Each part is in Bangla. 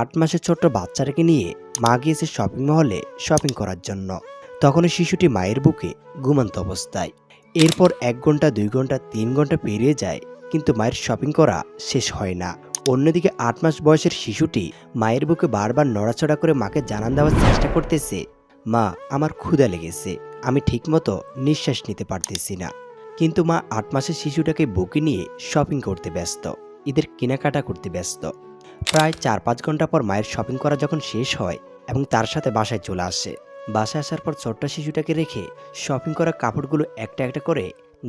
আট মাসের ছোট্ট বাচ্চাটাকে নিয়ে মা গিয়েছে শপিং মহলে শপিং করার জন্য। তখনই শিশুটি মায়ের বুকে ঘুমন্ত অবস্থায়। এরপর এক ঘণ্টা, দুই ঘণ্টা, তিন ঘণ্টা পেরিয়ে যায়, কিন্তু মায়ের শপিং করা শেষ হয় না। অন্যদিকে আট মাস বয়সের শিশুটি মায়ের বুকে বারবার নড়াচড়া করে মাকে জানান দেওয়ার চেষ্টা করতেছে, মা, আমার ক্ষুধা লেগেছে, আমি ঠিকমতো নিঃশ্বাস নিতে পারতেছি না। কিন্তু মা আট মাসের শিশুটাকে বুকে নিয়ে শপিং করতে ব্যস্ত, ঈদের কেনাকাটা করতে ব্যস্ত। প্রায় চার পাঁচ ঘণ্টা পর মায়ের শপিং করা যখন শেষ হয় এবং তার সাথে বাসায় চলে আসে। বাসায় আসার পর ছোট্ট শিশুটাকে রেখে শপিং করা কাপড়গুলো একটা একটা করে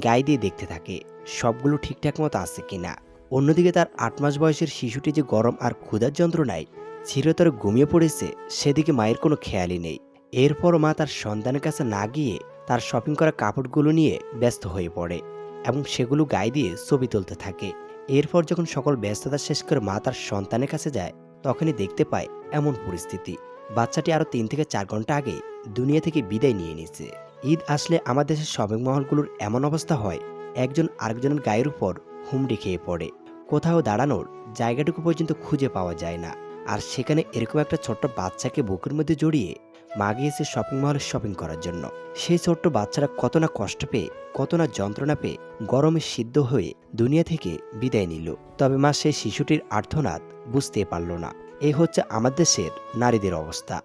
গায়ে দিয়ে দেখতে থাকে, সবগুলো ঠিকঠাক মতো আছে কিনা। অন্যদিকে তার আট মাস বয়সের শিশুটি যে গরম আর ক্ষুধার যন্ত্রণায় চিরতরে ঘুমিয়ে পড়েছে, সেদিকে মায়ের কোনো খেয়ালই নেই। এরপর মা তার সন্তানের কাছে না গিয়ে তার শপিং করা কাপড়গুলো নিয়ে ব্যস্ত হয়ে পড়ে এবং সেগুলো গায়ে দিয়ে ছবি তুলতে থাকে। এরপর যখন সকল ব্যস্ততা শেষ করে মা তার সন্তানের কাছে যায়, তখনই দেখতে পায় এমন পরিস্থিতি। বাচ্চাটি আরও তিন থেকে চার ঘণ্টা আগে দুনিয়া থেকে বিদায় নিয়ে নিয়েছে। ঈদ আসলে আমার দেশের শপিং মহলগুলোর এমন অবস্থা হয়, একজন আরেকজনের গায়ের উপর হুমড়ি খেয়ে পড়ে। কোথাও দাঁড়ানোর জায়গাটুকু পর্যন্ত খুঁজে পাওয়া যায় না। আর সেখানে এরকম একটা ছোট্ট বাচ্চাকে বুকের মধ্যে জড়িয়ে মা গিয়েছে শপিং মলে শপিং করার জন্য। সেই ছোট্ট বাচ্চারা কত না কষ্ট পেয়ে, কত না যন্ত্রণা পেয়ে গরমে সিদ্ধ হয়ে দুনিয়া থেকে বিদায় নিল। তবে মা সেই শিশুটির আর্থনাদ বুঝতে পারল না। এই হচ্ছে আমাদের দেশের নারীদের অবস্থা।